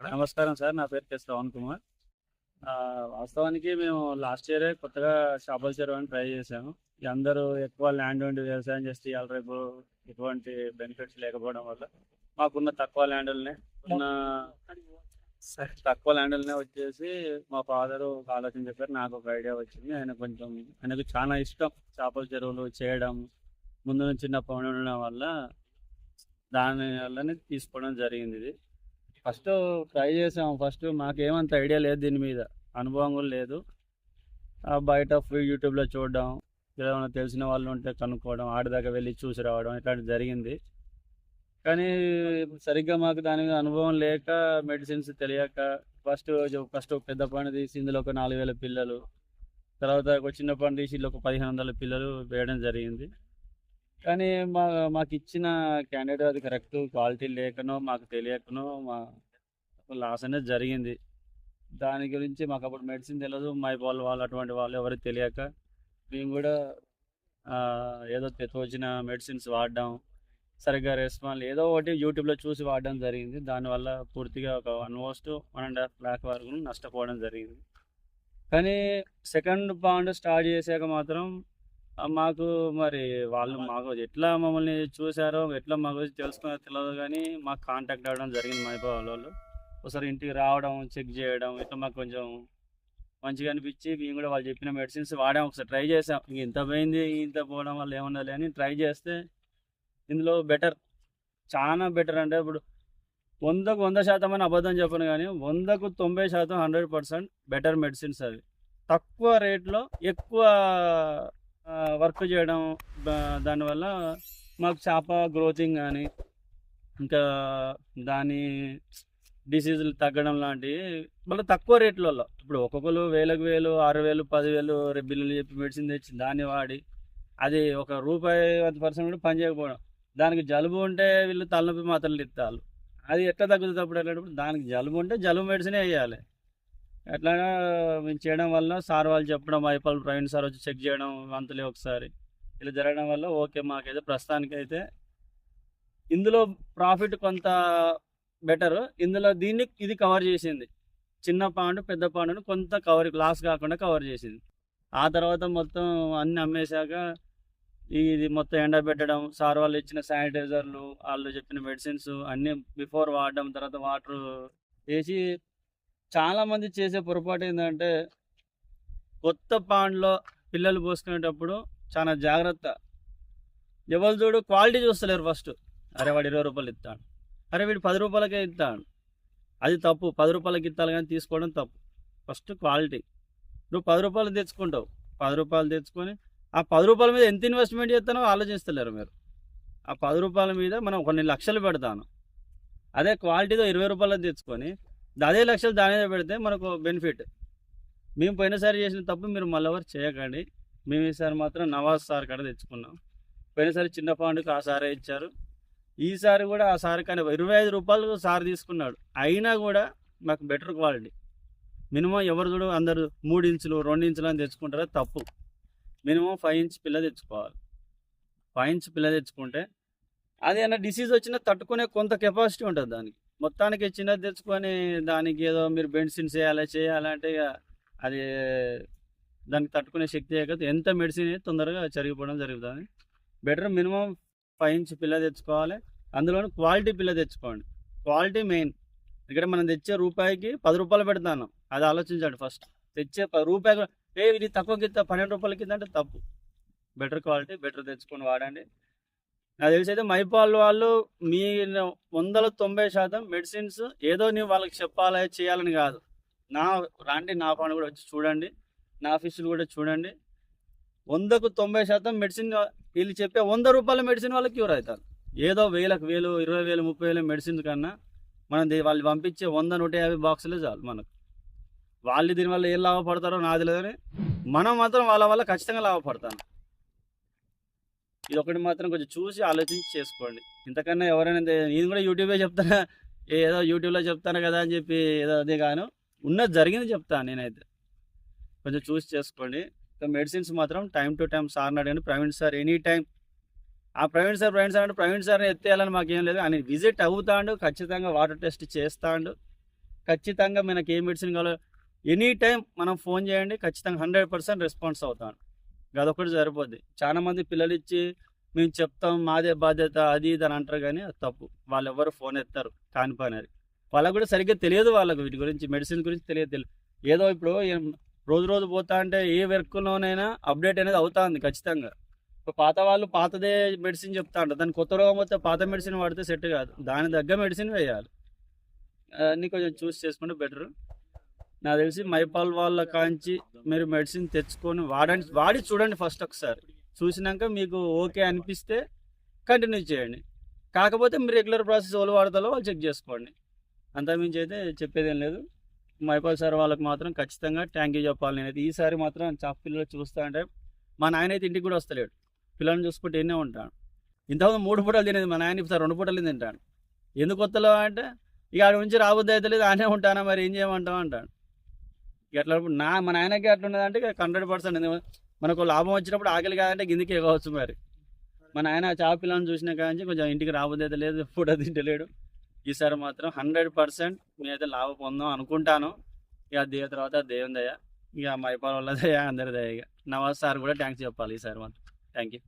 నమస్కారం సార్ నా పేరు కె శ్రవణ్ కుమార్. వాస్తవానికి మేము లాస్ట్ ఇయరే కొత్తగా చేపల చెరువు అని ట్రై చేసాము అందరూ ఎక్కువ ల్యాండ్ ఉండి వ్యవసాయం చేస్తే ఇవాళ రేపు ఎటువంటి బెనిఫిట్స్ లేకపోవడం వల్ల మాకున్న తక్కువ ల్యాండ్లనే ఉన్న తక్కువ ల్యాండ్లనే వచ్చేసి మా ఫాదర్ ఒక ఆలోచన చెప్పారు నాకు ఒక ఐడియా వచ్చింది. ఆయన కొంచెం ఆయనకు చాలా ఇష్టం చేపల చెరువులు చేయడం ముందు నుంచి చిన్నప్పటి ఉండడం వల్ల దాని వల్లనే తీసుకోవడం జరిగింది ఇది. ఫస్ట్ ట్రై చేసాం. ఫస్ట్ మాకేమంత ఐడియా లేదు దీని మీద. అనుభవం కూడా లేదు. బయట ఫ్రీ యూట్యూబ్లో చూడడం ఏమైనా తెలిసిన వాళ్ళు ఉంటే కనుక్కోవడం ఆడదాకా వెళ్ళి చూసి రావడం ఇట్లాంటివి జరిగింది. కానీ సరిగ్గా మాకు దాని మీద అనుభవం లేక మెడిసిన్స్ తెలియక ఫస్ట్ ఫస్ట్ ఒక పెద్ద పండు తీసి ఇందులో ఒక నాలుగు వేల పిల్లలు తర్వాత ఒక చిన్న పండు తీసి ఇందులో ఒక పదిహేను వందల పిల్లలు వేయడం జరిగింది. కానీ మా మాకు ఇచ్చిన క్యాండిడేట్ అది కరెక్ట్ క్వాలిటీ లేకనో మాకు తెలియకనో మా లాస్ అనేది జరిగింది. దాని గురించి మాకు అప్పుడు మెడిసిన్ తెలియదు మై వాళ్ళు వాళ్ళు అటువంటి వాళ్ళు ఎవరికి తెలియక మేము కూడా ఏదో తె- తోచిన మెడిసిన్స్ వాడడం సరిగ్గా రెస్పాన్స్ ఏదో ఒకటి యూట్యూబ్లో చూసి వాడడం జరిగింది. దానివల్ల పూర్తిగా ఒక almost one and half lakh వరకు నష్టపోవడం జరిగింది. కానీ సెకండ్ పాండ్ స్టార్ట్ చేశాక మాత్రం మాకు మరి వాళ్ళు మాకు ఎట్లా మమ్మల్ని చూసారో ఎట్లా మాకు తెలుసుకున్నారో తెలియదు కానీ మాకు కాంటాక్ట్ అవ్వడం జరిగింది మైబాబ్ వాళ్ళు. ఒకసారి ఇంటికి రావడం చెక్ చేయడం ఇట్లా మాకు కొంచెం మంచిగా అనిపించి మేము కూడా వాళ్ళు చెప్పిన మెడిసిన్స్ వాడాం. ఒకసారి ట్రై చేసాం ఇంక ఇంత పోయింది ఇంత పోవడం వల్ల ఏమన్నది అని ట్రై చేస్తే ఇందులో బెటర్ చాలా బెటర్ అంటే ఇప్పుడు వందకు వంద శాతం అని అబద్ధం చెప్పను కానీ వందకు తొంభై శాతం హండ్రెడ్ పర్సెంట్ బెటర్ మెడిసిన్స్ అవి. తక్కువ రేట్లో ఎక్కువ వర్క్ చేయడం దా- దానివల్ల మాకు చేప గ్రోతింగ్ కానీ ఇంకా దాని డిసీజులు తగ్గడం లాంటివి మళ్ళీ తక్కువ రేట్లలో. ఇప్పుడు ఒక్కొక్కరు వేలకు వేలు ఆరు వేలు పదివేలు బిల్లులు చెప్పి మెడిసిన్ తెచ్చి దాన్ని వాడి అది ఒక రూపాయి పది పర్సెంట్ కూడా పని చేయకపోవడం. దానికి జలుబు ఉంటే వీళ్ళు తలనొప్పి మాత్రలు ఇస్తారు అది ఎట్లా తగ్గుతుంది అప్పుడు వెళ్ళేటప్పుడు దానికి జలుబు ఉంటే జలుబు మెడిసినే వేయాలి. ఎట్లయినా మేము చేయడం వల్ల సార్ వాళ్ళు చెప్పడం ఐపాల్ ప్రవీణ్ సార్ వచ్చి చెక్ చేయడం మంత్లీ ఒకసారి. ఇలా జరగడం వల్ల ఓకే మాకైతే ప్రస్తుతానికి అయితే ఇందులో ప్రాఫిట్ కొంత బెటర్. ఇందులో దీన్ని ఇది కవర్ చేసింది. చిన్న పాండు పెద్ద పాండును కొంత కవర్ లాస్ కాకుండా కవర్ చేసింది. ఆ తర్వాత మొత్తం అన్ని అమ్మేశాక ఇది మొత్తం ఎండబెట్టడం సార్ వాళ్ళు ఇచ్చిన శానిటైజర్లు వాళ్ళు చెప్పిన మెడిసిన్స్ అన్నీ బిఫోర్ వాడడం తర్వాత వాటర్ వేసి చాలామంది చేసే పొరపాటు ఏంటంటే కొత్త పాండ్లో పిల్లలు పోసుకునేటప్పుడు చాలా జాగ్రత్త. ఎవరు చూడు క్వాలిటీ చూస్తలేరు ఫస్ట్. అరే వాడు ఇరవై రూపాయలు ఇస్తాడు. అరే వీడు పది రూపాయలకే ఇస్తాడు. అది తప్పు. పది రూపాయలకి ఇస్తాను కానీ తీసుకోవడం తప్పు. First quality. నువ్వు పది రూపాయలు తెచ్చుకుంటావు. పది రూపాయలు తెచ్చుకొని ఆ పది రూపాయల మీద ఎంత ఇన్వెస్ట్మెంట్ చేస్తానో ఆలోచిస్తలేరు మీరు. ఆ పది రూపాయల మీద మనం కొన్ని లక్షలు పెడతాను. అదే క్వాలిటీతో ఇరవై రూపాయలు తెచ్చుకొని అదే లక్షలు దాని మీద పెడితే మనకు బెనిఫిట్ మేము పోయినసారి చేసిన తప్పు మీరు మళ్ళీ ఎవరు చేయకండి. మేము ఈసారి మాత్రం నవాజ్ సార్ కాడ తెచ్చుకున్నాం. పోయినసారి చిన్న పాండుకు ఆ సారే ఇచ్చారు. ఈసారి కూడా ఆ సార్ కానీ ఇరవై ఐదు రూపాయలు సార్ తీసుకున్నాడు. అయినా కూడా మాకు బెటర్ క్వాలిటీ మినిమం ఎవరు చూడు అందరు మూడు ఇంచులు రెండు ఇంచులు అని తెచ్చుకుంటారో? తప్పు. మినిమం ఫైవ్ ఇంచ్ పిల్ల తెచ్చుకోవాలి. ఫైవ్ ఇంచ్ పిల్ల తెచ్చుకుంటే అది ఏమైనా డిసీజ్ వచ్చినా తట్టుకునే కొంత కెపాసిటీ ఉంటుంది దానికి. మొత్తానికి చిన్నది తెచ్చుకొని దానికి ఏదో మీరు మెడిసిన్స్ చేయాలి చేయాలంటే ఇక అది దానికి తట్టుకునే శక్తి లేకపోతే ఎంత మెడిసిన్ తొందరగా చరిగిపోవడం జరుగుతుంది. బెటర్ మినిమం ఫైవ్ ఇంచ్ పిల్ల తెచ్చుకోవాలి. అందులోనూ క్వాలిటీ పిల్ల తెచ్చుకోండి. Quality main. ఇక్కడ మనం తెచ్చే రూపాయికి పది రూపాయలు పెడతాను. అది ఆలోచించండి ఫస్ట్. తెచ్చే పది రూపాయలు ఏ ఇది తక్కువ కింద పన్నెండు రూపాయల కింద అంటే తప్పు. బెటర్ క్వాలిటీ బెటర్ తెచ్చుకొని వాడండి. నాకు తెలిసి అయితే మైపాల్ వాళ్ళు మీ వందల తొంభై శాతం మెడిసిన్స్ ఏదో నేను వాళ్ళకి చెప్పాలి చేయాలని కాదు. నా రాండి నా పని కూడా వచ్చి చూడండి. నా ఆఫీసులు కూడా చూడండి. వందకు తొంభై శాతం మెడిసిన్ వీళ్ళు చెప్పే వంద రూపాయల మెడిసిన్ వాళ్ళకి క్యూర్ అవుతారు. ఏదో వేలకు వేలు ఇరవై వేలు ముప్పై వేలు మెడిసిన్ కన్నా మనం వాళ్ళు పంపించే వంద నూట యాభై బాక్సులే చాలు మనకు. వాళ్ళు దీనివల్ల ఏం లాభపడతారో నాకు తెలియదు మనం మాత్రం వాళ్ళ వల్ల ఖచ్చితంగా లాభపడతాను ఇది ఒకటి మాత్రం కొంచెం చూసి ఆలోచించి చేసుకోండి. ఇంతకన్నా ఎవరైనా నేను కూడా యూట్యూబే చెప్తానా? ఏదో యూట్యూబ్లో చెప్తాను కదా అని చెప్పి ఏదో అదే కాను ఉన్నది జరిగింది చెప్తాను నేనైతే. కొంచెం చూసి చేసుకోండి. ఇంకా మెడిసిన్స్ మాత్రం టైం టు టైం సార్ని అడగండి. Praveen sir any time. ఆ ప్రవీణ్ సార్ ప్రవీణ్ సార్ అంటే ప్రవీణ్ సార్ని ఎత్తేయాలని మాకేం లేదు. ఆయన విజిట్ అవుతాడు ఖచ్చితంగా వాటర్ టెస్ట్ చేస్తాడు. ఖచ్చితంగా మనకి ఏ మెడిసిన్ కావాలో ఎనీ టైం మనం ఫోన్ చేయండి. ఖచ్చితంగా హండ్రెడ్ పర్సెంట్ రెస్పాన్స్ అవుతాను అదొకటి సరిపోద్ది. చాలా మంది పిల్లలు ఇచ్చి మేము చెప్తాం మాదే బాధ్యత అది ఇది అని అంటారు కానీ అది తప్పు. వాళ్ళు ఎవరు ఫోన్ ఎత్తారు కాని పని అది. వాళ్ళకు కూడా సరిగ్గా తెలియదు వాళ్ళకు వీటి గురించి మెడిసిన్ గురించి తెలియదు తెలియదు ఏదో ఇప్పుడు రోజు రోజు పోతా అంటే ఏ వర్క్లోనైనా అప్డేట్ అనేది అవుతుంది ఖచ్చితంగా. ఇప్పుడు పాత వాళ్ళు పాతదే మెడిసిన్ చెప్తా ఉంటారు దాని కొత్త రోగం వస్తే పాత మెడిసిన్ వాడితే సెట్ కాదు. దాని తగ్గ మెడిసిన్ వేయాలి. అన్నీ కొంచెం చూస్ చేసుకుంటే బెటర్. నాకు తెలిసి మైపాల్ వాళ్ళ కాంచి మీరు మెడిసిన్ తెచ్చుకొని వాడండి. వాడి చూడండి ఫస్ట్ ఒకసారి. చూసినాక మీకు ఓకే అనిపిస్తే కంటిన్యూ చేయండి. కాకపోతే మీరు రెగ్యులర్ ప్రాసెస్ వాళ్ళు వాడతాలో వాళ్ళు చెక్ చేసుకోండి. అంతకుమించి అయితే చెప్పేది ఏం లేదు. మైపాల్ సార్ వాళ్ళకి మాత్రం ఖచ్చితంగా థ్యాంక్ యూ చెప్పాలి. నేనైతే ఈసారి మాత్రం చాప్ పిల్లలు చూస్తా అంటే మా నాయన అయితే ఇంటికి కూడా వస్తలేడు. పిల్లల్ని చూసుకుంటే ఎన్నే ఉంటాను ఇంతకుముందు మూడు పూటలు తినేది మా నాయన ఇప్పుడు రెండు పూటలు తింటాను ఎందుకు కొత్తలో అంటే ఇక ఆడ నుంచి రాబుద్ది అయితే లేదు ఆనే ఉంటానా మరి ఏం చేయమంటావు అంటాను ఎట్లా అట్లా నా మన ఆయనకి అట్లా ఉన్నదంటే హండ్రెడ్ పర్సెంట్ మనకు లాభం వచ్చినప్పుడు ఆకలి కాదంటే గిందికి ఎగవచ్చు మరి. మన ఆయన చాప పిల్లల్ని చూసిన కానీ కొంచెం ఇంటికి రాబోదే లేదు ఫుడ్ తింటలేడు ఈసారి మాత్రం హండ్రెడ్ పర్సెంట్ నేనైతే లాభం పొందాం అనుకుంటాను. ఇక దేవ తర్వాత దేవుని దయ ఇక మైపాల వల్ల దయ అందరి దయ ఇక. నవాజ్ సార్ కూడా థ్యాంక్స్ చెప్పాలి ఈసారి మాత్రం. Thank you